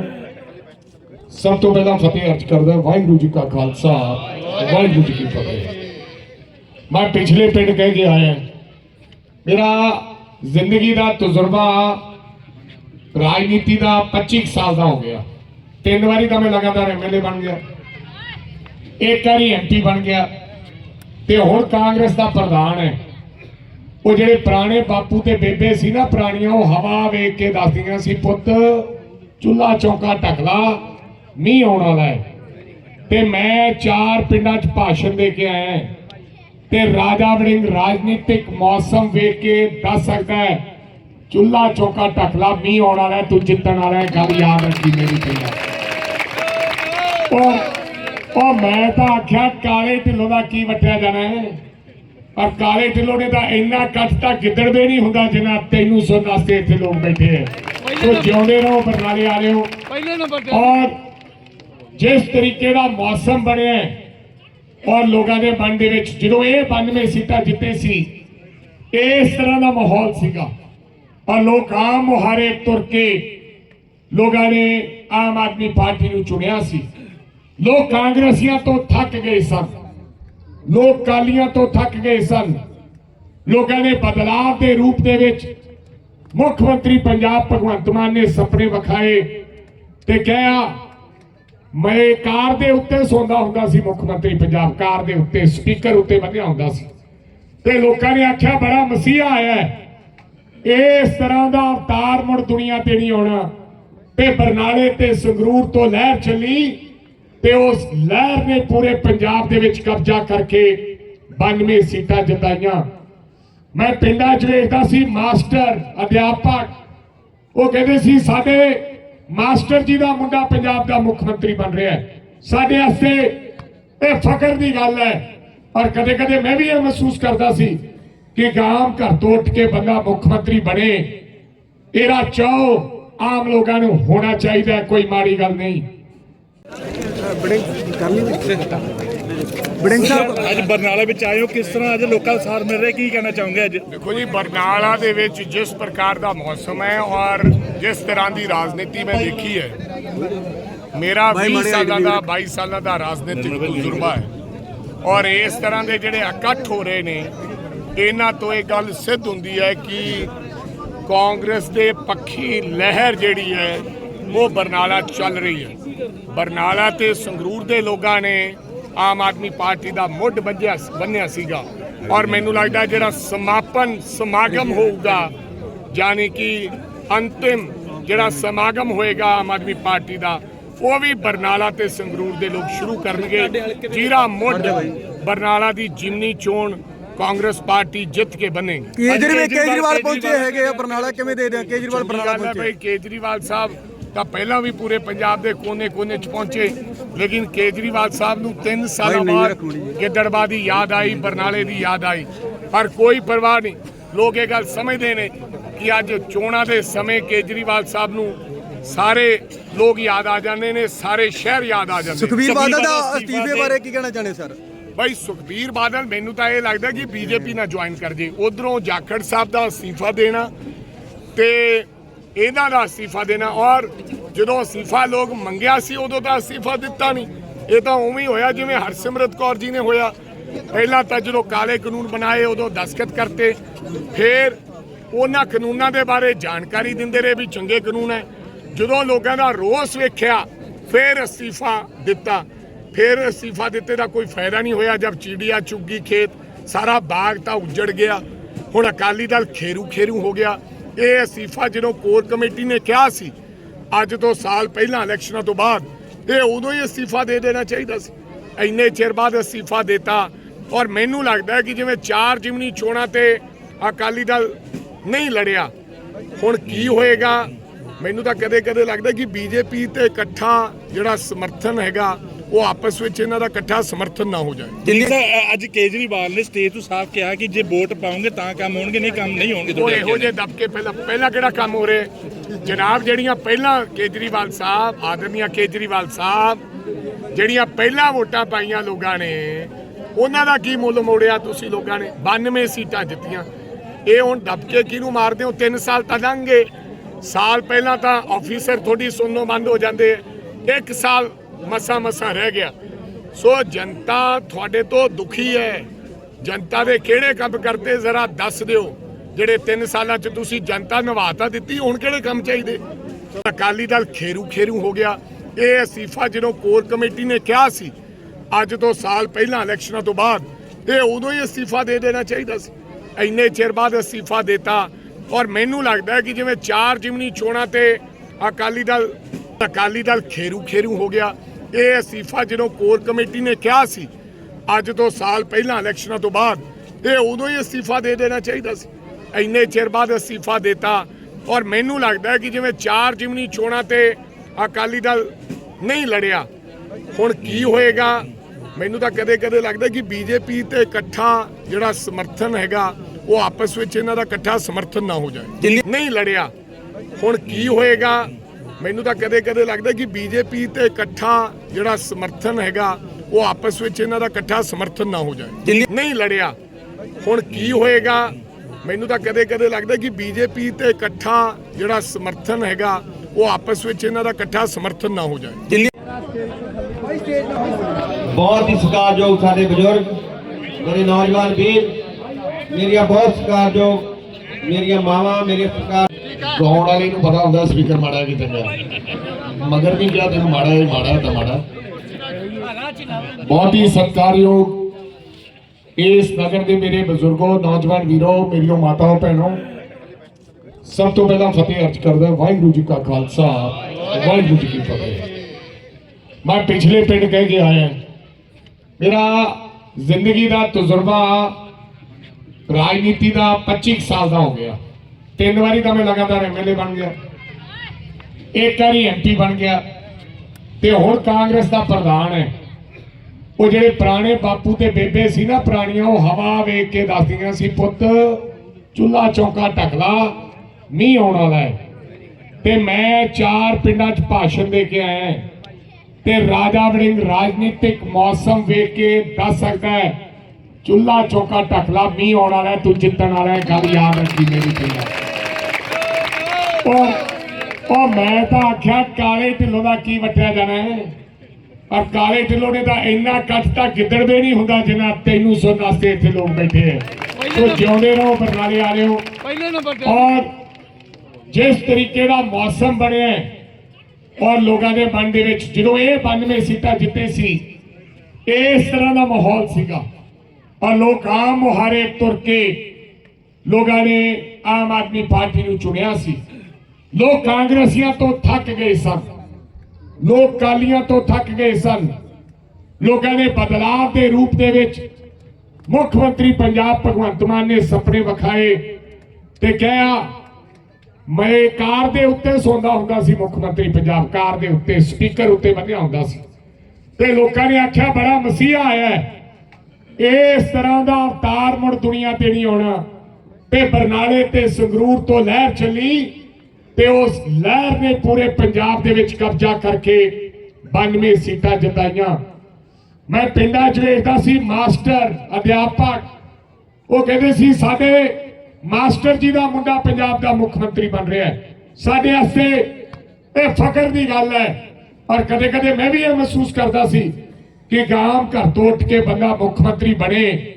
ਸਭ ਤੋਂ ਪਹਿਲਾਂ ਫਤਿਹ ਅਰਜ਼ ਕਰਦਾ ਵਾਹਿਗੁਰੂ ਜੀ ਕਾ ਖਾਲਸਾ, ਵਾਹਿਗੁਰੂ ਜੀ ਕੀ ਫਤਿਹ। ਮੈਂ ਪਿਛਲੇ ਪਿੰਡ ਕਹਿ ਕੇ ਆਇਆ ਮੇਰਾ ਜ਼ਿੰਦਗੀ ਦਾ ਤਜਰਬਾ ਰਾਜਨੀਤੀ ਦਾ 25 ਸਾਲ ਦਾ ਹੋ ਗਿਆ। ਤਿੰਨ ਵਾਰੀ ਤਾਂ ਮੈਂ ਲਗਾਤਾਰ ਐਮਐਲਏ ਬਣ ਗਿਆ। ਇੱਕ ਵਾਰੀ ਐਮਪੀ ਬਣ ਗਿਆ। ਤੇ ਹੁਣ ਕਾਂਗਰਸ ਦਾ ਪ੍ਰਧਾਨ ਹੈ। ਉਹ ਜਿਹੜੇ ਪੁਰਾਣੇ ਬਾਪੂ ਤੇ ਬੇਬੇ ਸੀ ਨਾ, ਪੁਰਾਣੀਆਂ, ਉਹ ਹਵਾ ਵੇਖ ਕੇ ਦੱਸਦੀਆਂ ਸੀ, ਪੁੱਤ ਚੁੱਲਾ ਚੌਂਕਾ ਢਕਲਾ ਮੀਂਹ ਆਉਣ ਵਾਲਾ ਹੈ। ਤੇ ਮੈਂ ਚਾਰ ਪਿੰਡਾਂ 'ਚ ਭਾਸ਼ਣ ਦੇ ਕੇ ਆਇਆ। ਤੇ ਰਾਜਾ ਵੜਿੰਗ ਰਾਜਨੀਤਿਕ ਮੌਸਮ ਵੇਖ ਕੇ ਦੱਸ ਸਕਦਾ ਹੈ ਚੁੱਲਾ ਚੌਂਕਾ ਢਕਲਾ ਮੀਂਹ ਆਉਣ ਵਾਲਾ ਹੈ, ਤੂੰ ਜਿੱਤਣ ਵਾਲਾ ਹੈ ਗੱਲ ਯਾਦ ਰੱਖੀ ਮੇਰੀ ਪਿੰਡਾ ਉਹ ਉਹ ਮੈਂ ਤਾਂ ਆਖਿਆ ਕਾਲੇ ਢਿੱਲੋਂ ਦਾ ਕੀ ਵਟਿਆ ਜਾਣਾ ਹੈ? ਔਰ ਕਾਲੇ ਢਿੱਲੋਂ ਨੇ ਤਾਂ ਇੰਨਾ ਕੱਟ ਤਾਂ ਗਿੱਦੜ ਦੇ ਨਹੀਂ ਹੁੰਦਾ ਜਿੰਨਾ ਤੈਨੂੰ ਸੁਣਨ ਵਾਸਤੇ ਇੱਥੇ ਲੋਕ ਬੈਠੇ ਹੈ। ਤੋ ਜਿਉਂਦੇ ਰਹੋ ਬਰਨਾਲੇ ਵਾਲਿਓ ਪਹਿਲੇ ਨੰਬਰ ਤੇ। ਔਰ ਜਿਸ ਤਰੀਕੇ ਦਾ ਮੌਸਮ ਬਣਿਆ ਹੈ, ਔਰ ਲੋਕਾਂ ਦੇ ਮਨ ਦੇ ਵਿੱਚ ਜਦੋਂ ਇਹ 92 ਸੀਟਾਂ ਜਿੱਤੇ ਸੀ ਇਸ ਤਰ੍ਹਾਂ ਦਾ ਮਾਹੌਲ ਸੀਗਾ। ਔਰ ਲੋਕ ਆਮ ਮੁਹਾਰੇ ਤੁਰ ਕੇ ਲੋਕਾਂ ਨੇ ਆਮ ਆਦਮੀ ਪਾਰਟੀ ਨੂੰ ਚੁਣਿਆ ਸੀ। ਲੋਕ ਕਾਂਗਰਸੀਆਂ ਤੋਂ ਥੱਕ ਗਏ ਸਨ। ਲੋਕ ਕਾਲੀਆਂ ਤੋਂ ਥੱਕ ਗਏ ਸਨ। ਲੋਕਾਂ ਨੇ ਬਦਲਾਅ ਦੇ ਰੂਪ ਦੇ ਵਿੱਚ ਮੁੱਖ ਮੰਤਰੀ ਪੰਜਾਬ ਭਗਵੰਤ ਮਾਨ ਨੇ ਸੁਪਨੇ ਵਿਖਾਏ ਤੇ ਕਿਹਾ, ਮੈਂ ਕਾਰ ਦੇ ਉੱਤੇ ਸੌਂਦਾ ਹੁੰਦਾ ਸੀ, ਮੁੱਖ ਮੰਤਰੀ ਪੰਜਾਬ ਕਾਰ ਦੇ ਉੱਤੇ, ਸਪੀਕਰ ਉੱਤੇ ਬੰਨਿਆ ਹੁੰਦਾ ਸੀ। ਤੇ ਲੋਕਾਂ ਨੇ ਆਖਿਆ, ਬੜਾ ਮਸੀਹਾ ਆਇਆ ਹੈ। ਇਸ ਤਰ੍ਹਾਂ ਦਾ ਅਵਤਾਰ ਮੁੜ ਦੁਨੀਆ ਤੇ ਨਹੀਂ ਆਉਣਾ। ਤੇ ਬਰਨਾਲੇ ਤੇ ਸੰਗਰੂਰ ਤੋਂ ਲਹਿਰ ਚੱਲੀ ਤੇ ਉਸ ਲਹਿਰ ਨੇ ਪੂਰੇ ਪੰਜਾਬ ਦੇ ਵਿੱਚ ਕਬਜ਼ਾ ਕਰਕੇ 92 ਸੀਟਾਂ ਜਿਤਾਈਆਂ। ਮੈਂ ਪਿੰਡਾਂ 'ਚ ਵੇਖਦਾ ਸੀ, ਮਾਸਟਰ, ਅਧਿਆਪਕ, ਉਹ ਕਹਿੰਦੇ ਸੀ, ਸਾਡੇ ਮਾਸਟਰ ਜੀ ਦਾ ਮੁੰਡਾ ਪੰਜਾਬ ਦਾ ਮੁੱਖ ਮੰਤਰੀ ਬਣ ਰਿਹਾ ਹੈ। ਸਾਡੇ ਵਾਸਤੇ ਇਹ ਫਖਰ ਦੀ ਗੱਲ ਹੈ। ਔਰ ਕਦੇ ਕਦੇ ਮੈਂ ਵੀ ਇਹ ਮਹਿਸੂਸ ਕਰਦਾ ਸੀ ਕਿ ਗਾਮ ਘਰ ਤੋਂ ਉੱਠ ਕੇ ਬੰਦਾ ਮੁੱਖ ਮੰਤਰੀ ਬਣੇ ਇਹਦਾ ਚਾਓ ਆਮ ਲੋਕਾਂ ਨੂੰ ਹੋਣਾ ਚਾਹੀਦਾ ਕੋਈ ਮਾੜੀ ਗੱਲ ਨਹੀਂ। ਬੜਿੰਗ ਸਾਹਿਬ। ਅੱਜ ਬਰਨਾਲਾ ਵਿੱਚ ਆਏ ਹੋ ਕਿਸ ਤਰ੍ਹਾਂ ਅੱਜ ਲੋਕਾਂ ਦਾ ਸਾਥ ਮਿਲ ਰਿਹਾ ਕੀ ਕਹਿਣਾ ਚਾਹੋਗੇ ਅੱਜ? ਦੇਖੋ ਜੀ ਬਰਨਾਲਾ ਦੇ ਵਿੱਚ ਜਿਸ ਪ੍ਰਕਾਰ ਦਾ ਮੌਸਮ ਹੈ ਔਰ ਜਿਸ ਤਰ੍ਹਾਂ ਦੀ ਰਾਜਨੀਤੀ ਮੈਂ ਦੇਖੀ ਹੈ ਮੇਰਾ ਬਾਈ 20 ਮਾੜੇ ਸਾਲਾਂ ਦਾ 22 ਸਾਲਾਂ ਦਾ ਰਾਜਨੀਤਿਕ ਤਜਰਬਾ ਹੈ। ਔਰ ਇਸ ਤਰ੍ਹਾਂ ਦੇ ਜਿਹੜੇ ਇਕੱਠ ਹੋ ਰਹੇ ਨੇ ਇਹਨਾਂ ਤੋਂ ਇਹ ਗੱਲ ਸਿੱਧ ਹੁੰਦੀ ਹੈ ਕਿ ਕਾਂਗਰਸ ਦੇ ਪੱਖੀ ਲਹਿਰ ਜਿਹੜੀ ਹੈ, ਉਹ ਬਰਨਾਲਾ ਚੱਲ ਰਹੀ ਹੈ। ਬਰਨਾਲਾ ਤੇ ਸੰਗਰੂਰ ਦੇ ਲੋਕਾਂ ਨੇ ਆਮ ਆਦਮੀ ਪਾਰਟੀ ਦਾ ਮੁੱਢ ਬੰਨਿਆ ਬੰਨਿਆ ਸੀਗਾ। ਔਰ ਮੈਨੂੰ ਲੱਗਦਾ ਜਿਹੜਾ ਸਮਾਪਨ ਸਮਾਗਮ ਹੋਊਗਾ, ਯਾਨੀ ਕਿ ਅੰਤਿਮ ਜਿਹੜਾ ਸਮਾਗਮ ਹੋਏਗਾ ਆਮ ਆਦਮੀ ਪਾਰਟੀ ਦਾ, ਉਹ ਵੀ ਬਰਨਾਲਾ ਤੇ ਸੰਗਰੂਰ ਦੇ ਲੋਕ ਸ਼ੁਰੂ ਕਰਨਗੇ। ਜੀਰਾ ਮੁੱਢ ਬਰਨਾਲਾ ਦੀ ਜਿਮਨੀ ਚੋਣ ਕਾਂਗਰਸ ਪਾਰਟੀ ਜਿੱਤ ਕੇ ਬਣੇਗੀ ਕੇਜਰੀਵਾਲ ਕੇਜਰੀਵਾਲ ਪਹੁੰਚੇ ਹੈਗੇ ਆ ਬਰਨਾਲਾ ਕਿਵੇਂ ਦੇ ਦਿਆਂ ਕੇਜਰੀਵਾਲ ਬਰਨਾਲਾ ਪਹੁੰਚੇ। ਭਾਈ ਕੇਜਰੀਵਾਲ ਸਾਹਿਬ ਤਾਂ ਪਹਿਲਾਂ ਵੀ ਪੂਰੇ ਪੰਜਾਬ ਦੇ ਕੋਨੇ-ਕੋਨੇ 'ਚ ਪਹੁੰਚੇ ਲੇਕਿਨ ਕੇਜਰੀਵਾਲ ਸਾਹਿਬ ਨੂੰ 3 ਸਾਲਾਂ ਬਾਅਦ। ਗਿੱਦੜਬਾਹ ਦੀ ਯਾਦ ਆਈ ਬਰਨਾਲੇ ਦੀ ਯਾਦ ਆਈ। ਪਰ ਕੋਈ ਪਰਵਾਹ ਨਹੀਂ। ਲੋਕ ਇਹ ਗੱਲ ਸਮਝਦੇ ਨੇ ਕਿ ਅੱਜ ਚੋਣਾਂ ਦੇ ਸਮੇਂ ਕੇਜਰੀਵਾਲ ਸਾਹਿਬ ਨੂੰ ਸਾਰੇ ਲੋਕ ਯਾਦ ਆ ਜਾਂਦੇ ਨੇ ਸਾਰੇ ਸ਼ਹਿਰ ਯਾਦ ਆ ਜਾਂਦੇ ਨੇ। ਸੁਖਬੀਰ ਬਾਦਲ ਦਾ ਅਸਤੀਫੇ ਬਾਰੇ ਕੀ ਕਹਿਣਾ ਚਾਹੁੰਦੇ ਸਰ? ਭਾਈ ਸੁਖਬੀਰ ਬਾਦਲ, ਮੈਨੂੰ ਤਾਂ ਇਹ ਲੱਗਦਾ ਕਿ ਬੀਜੇਪੀ ਨਾਲ ਜੁਆਇਨ ਕਰ ਜੇ। ਉਧਰੋਂ ਜਾਖੜ ਸਾਹਿਬ ਦਾ ਅਸਤੀਫਾ ਦੇਣਾ ਤੇ ਇਹਨਾਂ ਦਾ ਅਸਤੀਫਾ ਦੇਣਾ ਔਰ ਜਦੋਂ ਅਸਤੀਫਾ ਲੋਕ ਮੰਗਿਆ ਸੀ, ਉਦੋਂ ਤਾਂ ਅਸਤੀਫਾ ਦਿੱਤਾ ਨਹੀਂ। ਇਹ ਤਾਂ ਉਵੇਂ ਹੀ ਹੋਇਆ ਜਿਵੇਂ ਹਰਸਿਮਰਤ ਕੌਰ ਜੀ ਨੇ ਹੋਇਆ। ਪਹਿਲਾਂ ਤਾਂ ਜਦੋਂ ਕਾਲੇ ਕਾਨੂੰਨ ਬਣਾਏ, ਉਦੋਂ ਦਸਖਤ ਕਰਤੇ। ਫਿਰ ਉਹਨਾਂ ਕਾਨੂੰਨਾਂ ਦੇ ਬਾਰੇ ਜਾਣਕਾਰੀ ਦਿੰਦੇ ਰਹੇ ਵੀ ਚੰਗੇ ਕਾਨੂੰਨ ਹੈ। ਜਦੋਂ ਲੋਕਾਂ ਦਾ ਰੋਸ ਵੇਖਿਆ, ਫਿਰ ਅਸਤੀਫਾ ਦਿੱਤਾ। ਫਿਰ ਅਸਤੀਫਾ ਦਿੱਤੇ ਦਾ ਕੋਈ ਫਾਇਦਾ ਨਹੀਂ ਹੋਇਆ, ਜਦ ਚੀੜੀਆਂ ਚੁੱਗੀ ਖੇਤ ਸਾਰਾ ਬਾਗ ਤਾਂ ਉੱਜੜ ਗਿਆ। ਹੁਣ ਅਕਾਲੀ ਦਲ ਖੇਰੂ ਖੇਰੂ ਹੋ ਗਿਆ। ਇਹ ਅਸਤੀਫਾ ਜਦੋਂ ਕੋਰ ਕਮੇਟੀ ਨੇ ਕਿਹਾ ਸੀ, ਅੱਜ ਤੋਂ ਸਾਲ ਪਹਿਲਾਂ ਇਲੈਕਸ਼ਨਾਂ ਤੋਂ ਬਾਅਦ, ਇਹ ਉਦੋਂ ਹੀ ਅਸਤੀਫਾ ਦੇ ਦੇਣਾ ਚਾਹੀਦਾ ਸੀ। ਇੰਨੇ ਚਿਰ ਬਾਅਦ ਅਸਤੀਫਾ ਦਿੱਤਾ ਔਰ ਮੈਨੂੰ ਲੱਗਦਾ ਹੈ ਕਿ ਜਿਵੇਂ ਚਾਰ ਜਿਮਨੀ ਚੋਣਾਂ ਤੇ ਅਕਾਲੀ ਦਲ ਨਹੀਂ ਲੜਿਆ, ਹੁਣ ਕੀ ਹੋਏਗਾ? ਮੈਨੂੰ ਤਾਂ ਕਦੇ ਕਦੇ ਲੱਗਦਾ ਕਿ ਬੀਜੇਪੀ ਤੇ ਇਕੱਠਾ ਜਿਹੜਾ ਸਮਰਥਨ ਹੈਗਾ ਉਹ ਆਪਸ ਵਿੱਚ ਇਹਨਾਂ ਦਾ ਇਕੱਠਾ ਸਮਰਥਨ ਨਾ ਹੋ ਜਾਏ। ਸਰ ਅ- ਅੱਜ ਕੇਜਰੀਵਾਲ ਨੇ ਸਟੇਜ ਤੋਂ ਸਾਫ਼ ਕਿਹਾ ਕਿ ਜੇ ਵੋਟ ਪਾਉਂਗੇ ਤਾਂ ਕੰਮ ਹੋਣਗੇ ਨਹੀਂ ਕੰਮ ਨਹੀਂ ਹੋਣਗੇ ਉਹ ਇਹੋ ਜਿਹੇ ਦਬਕੇ ਪਹਿਲਾਂ ਪਹਿਲਾਂ ਕਿਹੜਾ ਕੰਮ ਹੋ ਰਿਹਾ? ਜਨਾਬ ਜਿਹੜੀਆਂ ਪਹਿਲਾਂ ਕੇਜਰੀਵਾਲ ਸਾਹਿਬ ਆਦਮੀਆਂ ਕੇਜਰੀਵਾਲ ਸਾਹਿਬ ਜਿਹੜੀਆਂ ਪਹਿਲਾਂ ਵੋਟਾਂ ਪਾਈਆਂ ਲੋਕਾਂ ਨੇ ਉਹਨਾਂ ਦਾ ਕੀ ਮੁੱਲ ਮੋੜਿਆ ਤੁਸੀਂ ਲੋਕਾਂ ਨੇ? 92 ਸੀਟਾਂ ਜਿੱਤੀਆਂ। ਇਹ ਹੁਣ ਦਬਕੇ ਕਿਹਨੂੰ ਮਾਰਦੇ ਹੋ? 3 ਸਾਲ ਤਾਂ ਲੰਘੇ ਸਾਲ ਪਹਿਲਾਂ ਤਾਂ ਆਫੀਸਰ ਤੁਹਾਡੀ ਸੁਣਨੋਂ ਬੰਦ ਹੋ ਜਾਂਦੇ। ਇੱਕ ਸਾਲ ਮਸਾ ਮਸਾ ਰਹਿ ਗਿਆ। ਸੋ ਜਨਤਾ ਤੁਹਾਡੇ ਤੋਂ ਦੁਖੀ ਹੈ। ਜਨਤਾ ਦੇ ਕਿਹੜੇ ਕੰਮ ਕਰਦੇ ਜ਼ਰਾ ਦੱਸ ਦਿਓ। ਜਿਹੜੇ 3 ਸਾਲਾਂ ਚ ਤੁਸੀਂ ਜਨਤਾ ਨਿਵਾਤਾ ਦਿੱਤੀ, ਹੁਣ ਕਿਹੜੇ ਕੰਮ ਚਾਹੀਦੇ? ਅਕਾਲੀ ਦਲ ਖੇਰੂ ਖੇਰੂ ਹੋ ਗਿਆ। ਇਹ ਅਸਤੀਫਾ ਜਦੋਂ ਕੋਰ ਕਮੇਟੀ ਨੇ ਕਿਹਾ ਸੀ, ਅੱਜ ਤੋਂ ਸਾਲ ਪਹਿਲਾਂ ਇਲੈਕਸ਼ਨਾਂ ਤੋਂ ਬਾਅਦ, ਇਹ ਉਦੋਂ ਹੀ ਅਸਤੀਫਾ ਦੇ ਦੇਣਾ ਚਾਹੀਦਾ ਸੀ। ਇੰਨੇ ਚਿਰ ਬਾਅਦ ਅਸਤੀਫਾ ਦਿੱਤਾ ਔਰ ਮੈਨੂੰ ਲੱਗਦਾ ਹੈ ਕਿ ਜਿਵੇਂ ਚਾਰ ਜਿਮਨੀ ਚੋਣਾਂ ਤੇ ਅਕਾਲੀ ਦਲ ਅਕਾਲੀ ਦਲ ਖੇਰੂ ਖੇਰੂ ਹੋ ਗਿਆ। ਇਹ ਅਸਤੀਫਾ ਜਦੋਂ ਕੋਰ ਕਮੇਟੀ ਨੇ ਕਿਹਾ ਸੀ ਅੱਜ ਤੋਂ ਸਾਲ ਪਹਿਲਾਂ ਇਲੈਕਸ਼ਨਾਂ ਤੋਂ ਬਾਅਦ ਇਹ ਉਦੋਂ ਹੀ ਅਸਤੀਫਾ ਦੇ ਦੇਣਾ ਚਾਹੀਦਾ ਸੀ। ਇੰਨੇ ਚਿਰ ਬਾਅਦ ਅਸਤੀਫਾ ਦਿੱਤਾ ਔਰ ਮੈਨੂੰ ਲੱਗਦਾ ਹੈ ਕਿ ਜਿਵੇਂ ਚਾਰ ਜਿਮਨੀ ਚੋਣਾਂ ਤੇ ਅਕਾਲੀ ਦਲ ਨਹੀਂ ਲੜਿਆ ਹੁਣ ਕੀ ਹੋਏਗਾ? ਮੈਨੂੰ ਤਾਂ ਕਦੇ ਕਦੇ ਲੱਗਦਾ ਕਿ ਬੀਜੇਪੀ ਤੇ ਇਕੱਠਾ ਜਿਹੜਾ ਸਮਰਥਨ ਹੈਗਾ ਉਹ ਆਪਸ ਵਿੱਚ ਇਹਨਾਂ ਦਾ ਇਕੱਠਾ ਸਮਰਥਨ ਨਾ ਹੋ ਜਾਏ। ਨਹੀਂ ਲੜਿਆ ਹੁਣ ਕੀ ਹੋਏਗਾ? ਮੈਨੂੰ ਤਾਂ ਕਦੇ ਕਦੇ ਲੱਗਦਾ ਕਿ ਬੀਜੇਪੀ ਤੇ ਇਕੱਠਾ ਜਿਹੜਾ ਸਮਰਥਨ ਹੈਗਾ ਉਹ ਆਪਸ ਵਿੱਚ ਇਹਨਾਂ ਦਾ ਇਕੱਠਾ ਸਮਰਥਨ ਨਾ ਹੋ ਜਾਏ। ਨਹੀਂ ਲੜਿਆ। ਹੁਣ ਕੀ ਹੋਏਗਾ? ਮੈਨੂੰ ਤਾਂ ਕਦੇ ਕਦੇ ਲੱਗਦਾ ਕਿ ਬੀਜੇਪੀ ਤੇ ਇਕੱਠਾ ਜਿਹੜਾ ਸਮਰਥਨ ਹੈਗਾ ਉਹ ਆਪਸ ਵਿੱਚ ਇਹਨਾਂ ਦਾ ਇਕੱਠਾ ਸਮਰਥਨ ਨਾ ਹੋ ਜਾਏ। ਬਹੁਤ ਹੀ ਸਤਿਕਾਰਯੋਗ ਸਾਡੇ ਬਜ਼ੁਰਗ ਮੇਰੇ ਨੌਜਵਾਨ ਵੀਰ ਮੇਰੀਆਂ ਬਹੁਤ ਸਤਿਕਾਰਯੋਗ ਮੇਰੀਆਂ ਮਾਵਾਂ ਮੇਰੇ ਸਤਿਕਾਰ ਗਾਉਣ ਵਾਲੇ ਨੂੰ ਪਤਾ ਹੁੰਦਾ ਸਪੀਕਰ ਮਾੜਾ ਕਿ ਚੰਗਾ ਮਗਰ ਵੀ ਕਿਹਾ ਤੈਨੂੰ ਮਾੜਾ ਹੈ ਮਾੜਾ ਤਾਂ ਮਾੜਾ ਬਹੁਤ ਹੀ ਸਤਿਕਾਰਯੋਗ ਇਸ ਨਗਰ ਦੇ ਮੇਰੇ ਬਜ਼ੁਰਗੋ, ਨੌਜਵਾਨ ਵੀਰੋ ਮੇਰੀਓ ਮਾਤਾਓ ਭੈਣੋ। ਸਭ ਤੋਂ ਪਹਿਲਾਂ ਫਤਿਹ ਅਰਜ਼ ਕਰਦਾ ਵਾਹਿਗੁਰੂ ਜੀ ਕਾ ਖਾਲਸਾ, ਵਾਹਿਗੁਰੂ ਜੀ ਕੀ ਫਤਿਹ। ਮੈਂ ਪਿਛਲੇ ਪਿੰਡ ਕਹਿ ਕੇ ਆਇਆ ਮੇਰਾ ਜ਼ਿੰਦਗੀ ਦਾ ਤਜਰਬਾ ਰਾਜਨੀਤੀ ਦਾ 25 ਸਾਲ ਦਾ ਹੋ ਗਿਆ। ਤਿੰਨ ਵਾਰੀ ਤਾਂ ਮੈਂ ਲਗਾਤਾਰ ਐਮਐਲਏ ਬਣ ਗਿਆ। ਇੱਕ ਵਾਰੀ ਐਮਪੀ ਬਣ ਗਿਆ। ਤੇ ਹੁਣ ਕਾਂਗਰਸ ਦਾ ਪ੍ਰਧਾਨ ਹੈ। ਉਹ ਜਿਹੜੇ ਪੁਰਾਣੇ ਬਾਪੂ ਤੇ ਬੇਬੇ ਸੀ ਨਾ, ਪੁਰਾਣੀਆਂ, ਉਹ ਹਵਾ ਵੇਖ ਕੇ ਦੱਸਦੀਆਂ ਸੀ, ਪੁੱਤ ਚੁੱਲਾ ਚੌਂਕਾ ਢਕਲਾ ਮੀਂਹ ਆਉਣ ਵਾਲਾ ਹੈ। ਤੇ ਮੈਂ ਚਾਰ ਪਿੰਡਾਂ 'ਚ ਭਾਸ਼ਣ ਦੇ ਕੇ ਆਇਆ ਤੇ ਰਾਜਾ ਵੜਿੰਗ ਰਾਜਨੀਤਿਕ ਮੌਸਮ ਵੇਖ ਕੇ ਦੱਸ ਸਕਦਾ ਹੈ ਚੁੱਲਾ ਚੌਂਕਾ ਢਕਲਾ ਮੀਂਹ ਆਉਣ ਵਾਲਾ ਤੂੰ ਜਿੱਤਣ ਵਾਲਾ ਹੈ, ਗੱਲ ਯਾਦ ਰੱਖੀ ਮੇਰੀ ਪਿੰਡਾ ਉਹ ਉਹ ਮੈਂ ਤਾਂ ਆਖਿਆ ਕਾਲੇ ਢਿੱਲੋਂ ਦਾ ਕੀ ਵਟਿਆ ਜਾਣਾ ਹੈ? ਪਰ ਕਾਲੇ ਢਿੱਲੋਂ ਨੇ ਤਾਂ ਇੰਨਾ ਕੱਟ ਤਾਂ ਗਿੱਦੜ ਵੀ ਨਹੀਂ ਹੁੰਦਾ ਜਿੰਨਾ ਤੈਨੂੰ ਸੁਣਨ ਵਾਸਤੇ ਇੱਥੇ ਲੋਕ ਬੈਠੇ ਹੈ। ਸੋ ਜਿਉਂਦੇ ਰਹੋ ਬਰਨਾਲੇ ਪਹਿਲੇ ਨੰਬਰ ਤੇ। ਔਰ ਜਿਸ ਤਰੀਕੇ ਦਾ ਮੌਸਮ ਬਣਿਆ ਹੈ, ਔਰ ਲੋਕਾਂ ਦੇ ਮਨ ਦੇ ਵਿੱਚ ਜਦੋਂ ਇਹ 92 ਸੀਟਾਂ ਜਿੱਤੇ ਸੀ ਇਸ ਤਰ੍ਹਾਂ ਦਾ ਮਾਹੌਲ ਸੀਗਾ। ਔਰ ਲੋਕ ਆਮ ਮੁਹਾਰੇ ਤੁਰ ਕੇ ਲੋਕਾਂ ਨੇ ਆਮ ਆਦਮੀ ਪਾਰਟੀ ਨੂੰ ਚੁਣਿਆ ਸੀ। ਲੋਕ ਕਾਂਗਰਸੀਆਂ ਤੋਂ ਥੱਕ ਗਏ ਸਨ। ਲੋਕ ਕਾਲੀਆਂ ਤੋਂ ਥੱਕ ਗਏ ਸਨ। ਲੋਕਾਂ ਨੇ ਬਦਲਾਅ ਦੇ ਰੂਪ ਦੇ ਵਿੱਚ ਮੁੱਖ ਮੰਤਰੀ ਪੰਜਾਬ ਭਗਵੰਤ ਮਾਨ ਨੇ ਸੁਪਨੇ ਵਿਖਾਏ ਤੇ ਕਿਹਾ, ਮੈਂ ਕਾਰ ਦੇ ਉੱਤੇ ਸੌਂਦਾ ਹੁੰਦਾ ਸੀ, ਮੁੱਖ ਮੰਤਰੀ ਪੰਜਾਬ ਕਾਰ ਦੇ ਉੱਤੇ, ਸਪੀਕਰ ਉੱਤੇ ਬੰਨਿਆ ਹੁੰਦਾ ਸੀ। ਤੇ ਲੋਕਾਂ ਨੇ ਆਖਿਆ, ਬੜਾ ਮਸੀਹਾ ਆਇਆ ਹੈ। ਇਸ ਤਰ੍ਹਾਂ ਦਾ ਅਵਤਾਰ ਮੁੜ ਦੁਨੀਆ ਤੇ ਨਹੀਂ ਆਉਣਾ। ਤੇ ਬਰਨਾਲੇ ਤੇ ਸੰਗਰੂਰ ਤੋਂ ਲਹਿਰ ਚੱਲੀ। ਤੇ ਉਸ ਲਹਿਰ ਨੇ ਪੂਰੇ ਪੰਜਾਬ ਦੇ ਵਿੱਚ ਕਬਜ਼ਾ ਕਰਕੇ 92 ਸੀਟਾਂ ਜਿਤਾਈਆਂ। ਮੈਂ ਪਿੰਡਾਂ 'ਚ ਵੇਖਦਾ ਸੀ, ਮਾਸਟਰ ਅਧਿਆਪਕ, ਉਹ ਕਹਿੰਦੇ ਸੀ, ਸਾਡੇ ਮਾਸਟਰ ਜੀ ਦਾ ਮੁੰਡਾ ਪੰਜਾਬ ਦਾ ਮੁੱਖ ਮੰਤਰੀ ਬਣ ਰਿਹਾ ਹੈ। ਸਾਡੇ ਵਾਸਤੇ ਇਹ ਫਖਰ ਦੀ ਗੱਲ ਹੈ। ਔਰ ਕਦੇ-ਕਦੇ ਮੈਂ ਵੀ ਇਹ ਮਹਿਸੂਸ ਕਰਦਾ ਸੀ ਕਿ ਗਾਮ ਘਰ ਤੋਂ ਉੱਠ ਕੇ ਬੰਦਾ ਮੁੱਖ ਮੰਤਰੀ ਬਣੇ,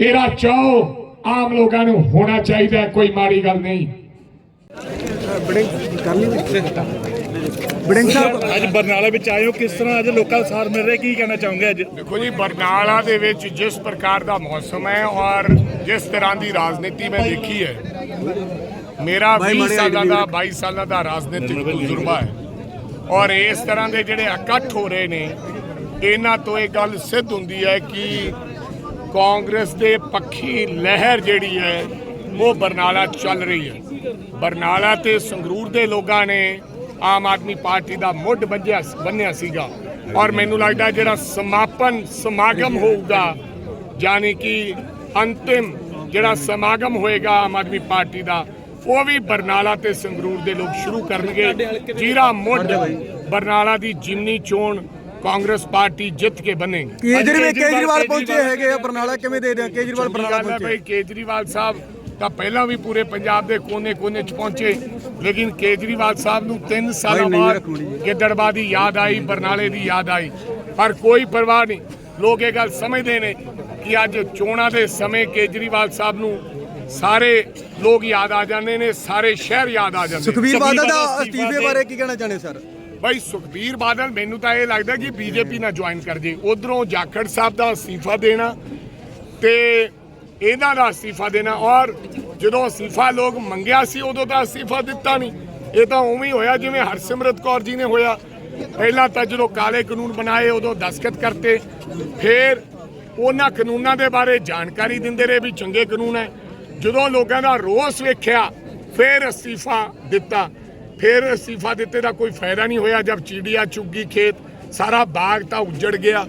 ਇਹਦਾ ਚਾਓ ਆਮ ਲੋਕਾਂ ਨੂੰ ਹੋਣਾ ਚਾਹੀਦਾ ਕੋਈ ਮਾੜੀ ਗੱਲ ਨਹੀਂ। ਬੜਿੰਗ ਕਰ ਲਈ ਬੜਿੰਗ ਸਾਹਿਬ ਅੱਜ ਬਰਨਾਲਾ ਵਿੱਚ ਆਏ ਹੋ ਕਿਸ ਤਰ੍ਹਾਂ ਅੱਜ ਲੋਕਾਂ ਦਾ ਸਾਥ ਮਿਲ ਰਿਹਾ? ਕੀ ਕਹਿਣਾ ਚਾਹੋਗੇ ਅੱਜ? ਦੇਖੋ ਜੀ ਬਰਨਾਲਾ ਦੇ ਵਿੱਚ ਜਿਸ ਪ੍ਰਕਾਰ ਦਾ ਮੌਸਮ ਹੈ ਔਰ ਜਿਸ ਤਰ੍ਹਾਂ ਦੀ ਰਾਜਨੀਤੀ ਮੈਂ ਦੇਖੀ ਹੈ ਮੇਰਾ ਭਾਈ 20 ਮਾੜੇ ਸਾਲਾਂ ਦਾ 22 ਸਾਲਾਂ ਦਾ ਰਾਜਨੀਤਿਕ ਤਜਰਬਾ ਹੈ। ਔਰ ਇਸ ਤਰ੍ਹਾਂ ਦੇ ਜਿਹੜੇ ਇਕੱਠ ਹੋ ਰਹੇ ਨੇ ਇਹਨਾਂ ਤੋਂ ਇਹ ਗੱਲ ਸਿੱਧ ਹੁੰਦੀ ਹੈ ਕਿ ਕਾਂਗਰਸ ਦੇ ਪੱਖੀ ਲਹਿਰ ਜਿਹੜੀ ਹੈ ਉਹ ਬਰਨਾਲਾ ਚੱਲ ਰਹੀ ਹੈ। ਬਰਨਾਲਾ ਤੇ ਸੰਗਰੂਰ ਦੇ ਲੋਕਾਂ ਨੇ ਆਮ ਆਦਮੀ ਪਾਰਟੀ ਦਾ ਮੁੱਢ ਬੰਨਿਆ ਬੰਨਿਆ ਸੀਗਾ। ਔਰ ਮੈਨੂੰ ਲੱਗਦਾ ਜਿਹੜਾ ਸਮਾਪਨ ਸਮਾਗਮ ਹੋਊਗਾ ਯਾਨੀ ਕਿ ਅੰਤਿਮ ਜਿਹੜਾ ਸਮਾਗਮ ਹੋਏਗਾ ਆਮ ਆਦਮੀ ਪਾਰਟੀ ਦਾ ਉਹ ਵੀ ਬਰਨਾਲਾ ਤੇ ਸੰਗਰੂਰ ਦੇ ਲੋਕ ਸ਼ੁਰੂ ਕਰਨਗੇ। ਜੀਰਾ ਮੁੱਢ ਬਰਨਾਲਾ ਦੀ ਜਿਮਨੀ ਚੋਣ ਕਾਂਗਰਸ ਪਾਰਟੀ ਜਿੱਤ ਕੇ ਬਣੇਗੀ ਕੇਜਰੀਵਾਲ ਪਹੁੰਚੇ ਹੈਗੇ ਆ ਬਰਨਾਲਾ ਕਿਵੇਂ ਦੇ ਰਹੇ ਕੇਜਰੀਵਾਲ ਬਰਨਾਲਾ ਪਹੁੰਚੇ। ਕੇਜਰੀਵਾਲ ਸਾਹਿਬ ਤਾਂ ਪਹਿਲਾਂ ਵੀ ਪੂਰੇ ਪੰਜਾਬ ਦੇ ਕੋਨੇ-ਕੋਨੇ 'ਚ ਪਹੁੰਚੇ। ਲੇਕਿਨ ਕੇਜਰੀਵਾਲ ਸਾਹਿਬ ਨੂੰ 3 ਸਾਲਾਂ ਬਾਅਦ। ਗਿੱਦੜਬਾਹ ਦੀ ਯਾਦ ਆਈ ਬਰਨਾਲੇ ਦੀ ਯਾਦ ਆਈ। ਪਰ ਕੋਈ ਪਰਵਾਹ ਨਹੀਂ। ਲੋਕ ਇਹ ਗੱਲ ਸਮਝਦੇ ਨੇ ਕਿ ਅੱਜ ਚੋਣਾਂ ਦੇ ਸਮੇਂ ਕੇਜਰੀਵਾਲ ਸਾਹਿਬ ਨੂੰ ਸਾਰੇ ਲੋਕ ਯਾਦ ਆ ਜਾਂਦੇ ਨੇ ਸਾਰੇ ਸ਼ਹਿਰ ਯਾਦ ਆ ਜਾਂਦੇ। ਸੁਖਬੀਰ ਬਾਦਲ ਦਾ ਅਸਤੀਫਾ ਬਾਰੇ ਕੀ ਕਹਿਣਾ ਚਾਹੁੰਦੇ ਸਰ? ਭਾਈ ਸੁਖਬੀਰ ਬਾਦਲ ਮੈਨੂੰ ਤਾਂ ਇਹ ਲੱਗਦਾ ਕਿ ਬੀਜੇਪੀ ਨਾਲ ਜੁਆਇਨ ਕਰ ਜੇ। ਉਧਰੋਂ ਜਾਖੜ ਸਾਹਿਬ ਦਾ ਅਸਤੀਫਾ ਦੇਣਾ ਤੇ ਇਹਨਾਂ ਦਾ ਅਸਤੀਫਾ ਦੇਣਾ ਔਰ ਜਦੋਂ ਅਸਤੀਫਾ ਲੋਕ ਮੰਗਿਆ ਸੀ ਉਦੋਂ ਤਾਂ ਅਸਤੀਫਾ ਦਿੱਤਾ ਨਹੀਂ। ਇਹ ਤਾਂ ਉਵੇਂ ਹੀ ਹੋਇਆ ਜਿਵੇਂ ਹਰਸਿਮਰਤ ਕੌਰ ਜੀ ਨੇ ਹੋਇਆ। ਪਹਿਲਾਂ ਤਾਂ ਜਦੋਂ ਕਾਲੇ ਕਾਨੂੰਨ ਬਣਾਏ, ਉਦੋਂ ਦਸਖਤ ਕਰਤੇ। ਫਿਰ ਉਹਨਾਂ ਕਾਨੂੰਨਾਂ ਦੇ ਬਾਰੇ ਜਾਣਕਾਰੀ ਦਿੰਦੇ ਰਹੇ ਵੀ ਚੰਗੇ ਕਾਨੂੰਨ ਹੈ। ਜਦੋਂ ਲੋਕਾਂ ਦਾ ਰੋਸ ਵੇਖਿਆ, ਫਿਰ ਅਸਤੀਫਾ ਦਿੱਤਾ। ਫਿਰ ਅਸਤੀਫਾ ਦਿੱਤੇ ਦਾ ਕੋਈ ਫਾਇਦਾ ਨਹੀਂ ਹੋਇਆ। ਜਦ ਚੀੜੀਆਂ ਚੁੱਗੀ ਖੇਤ, ਸਾਰਾ ਬਾਗ ਤਾਂ ਉੱਜੜ ਗਿਆ।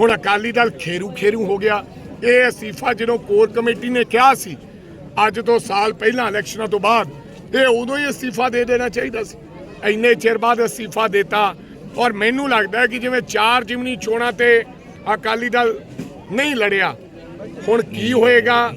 ਹੁਣ ਅਕਾਲੀ ਦਲ ਖੇਰੂ ਖੇਰੂ ਹੋ ਗਿਆ। ਇਹ ਅਸਤੀਫਾ ਜਦੋਂ ਕੋਰ ਕਮੇਟੀ ਨੇ ਕਿਹਾ ਸੀ, ਅੱਜ ਤੋਂ ਸਾਲ ਪਹਿਲਾਂ ਇਲੈਕਸ਼ਨਾਂ ਤੋਂ ਬਾਅਦ, ਇਹ ਉਦੋਂ ਹੀ ਅਸਤੀਫਾ ਦੇ ਦੇਣਾ ਚਾਹੀਦਾ ਸੀ। ਇੰਨੇ ਚਿਰ ਬਾਅਦ ਅਸਤੀਫਾ ਦਿੱਤਾ ਔਰ ਮੈਨੂੰ ਲੱਗਦਾ ਕਿ ਜਿਵੇਂ ਚਾਰ ਜਿਮਨੀ ਚੋਣਾਂ ਤੇ ਅਕਾਲੀ ਦਲ ਨਹੀਂ ਲੜਿਆ, ਹੁਣ ਕੀ ਹੋਏਗਾ?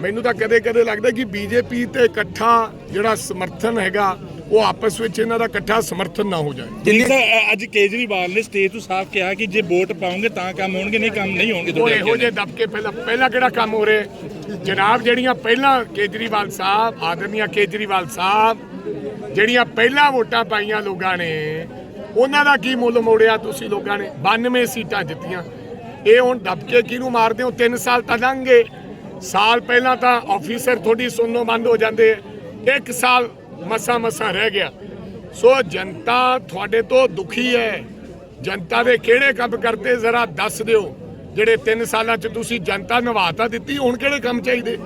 ਮੈਨੂੰ ਤਾਂ ਕਦੇ ਕਦੇ ਲੱਗਦਾ ਕਿ ਬੀਜੇਪੀ ਤੇ ਇਕੱਠਾ ਜਿਹੜਾ ਸਮਰਥਨ ਹੈਗਾ ਉਹ ਆਪਸ ਵਿੱਚ ਇਹਨਾਂ ਦਾ ਇਕੱਠਾ ਸਮਰਥਨ ਨਾ ਹੋ ਜਾਏ। ਤਾਂ ਅ- ਅੱਜ ਕੇਜਰੀਵਾਲ ਨੇ ਸਟੇਜ ਤੋਂ ਸਾਫ਼ ਕਿਹਾ ਕਿ ਜੇ ਵੋਟ ਪਾਉਂਗੇ ਤਾਂ ਕੰਮ ਹੋਣਗੇ ਨਹੀਂ ਕੰਮ ਨਹੀਂ ਹੋਣਗੇ ਉਹ ਇਹੋ ਜਿਹੇ ਦਬਕੇ ਪਹਿਲਾਂ ਪਹਿਲਾਂ ਕਿਹੜਾ ਕੰਮ ਹੋ ਰਿਹਾ? ਜਨਾਬ ਜਿਹੜੀਆਂ ਪਹਿਲਾਂ ਕੇਜਰੀਵਾਲ ਸਾਹਿਬ ਆਦਰਨੀਆ ਕੇਜਰੀਵਾਲ ਸਾਹਿਬ ਜਿਹੜੀਆਂ ਪਹਿਲਾਂ ਵੋਟਾਂ ਪਾਈਆਂ ਲੋਕਾਂ ਨੇ ਉਹਨਾਂ ਦਾ ਕੀ ਮੁੱਲ ਮੋੜਿਆ ਤੁਸੀਂ ਲੋਕਾਂ ਨੇ? 92 ਸੀਟਾਂ ਜਿੱਤੀਆਂ। ਇਹ ਹੁਣ ਦਬਕੇ ਕਿਹਨੂੰ ਮਾਰਦੇ ਹੋ? 3 ਸਾਲ ਤਾਂ ਲੰਘੇ ਸਾਲ ਪਹਿਲਾਂ ਤਾਂ ਆਫੀਸਰ ਤੁਹਾਡੀ ਸੁਣਨੋਂ ਬੰਦ ਹੋ ਜਾਂਦੇ। ਇੱਕ ਸਾਲ ਮਸਾ ਮਸਾ ਰਹਿ ਗਿਆ। ਸੋ ਜਨਤਾ ਤੁਹਾਡੇ ਤੋਂ ਦੁਖੀ ਹੈ। ਜਨਤਾ ਦੇ ਕਿਹੜੇ ਕੰਮ ਕਰਤੇ ਜ਼ਰਾ ਦੱਸ ਦਿਓ। ਜਿਹੜੇ 3 ਸਾਲਾਂ ਚ ਤੁਸੀਂ ਜਨਤਾ ਨਿਭਾਤਾ ਦਿੱਤੀ, ਹੁਣ ਕਿਹੜੇ ਕੰਮ ਚਾਹੀਦੇ?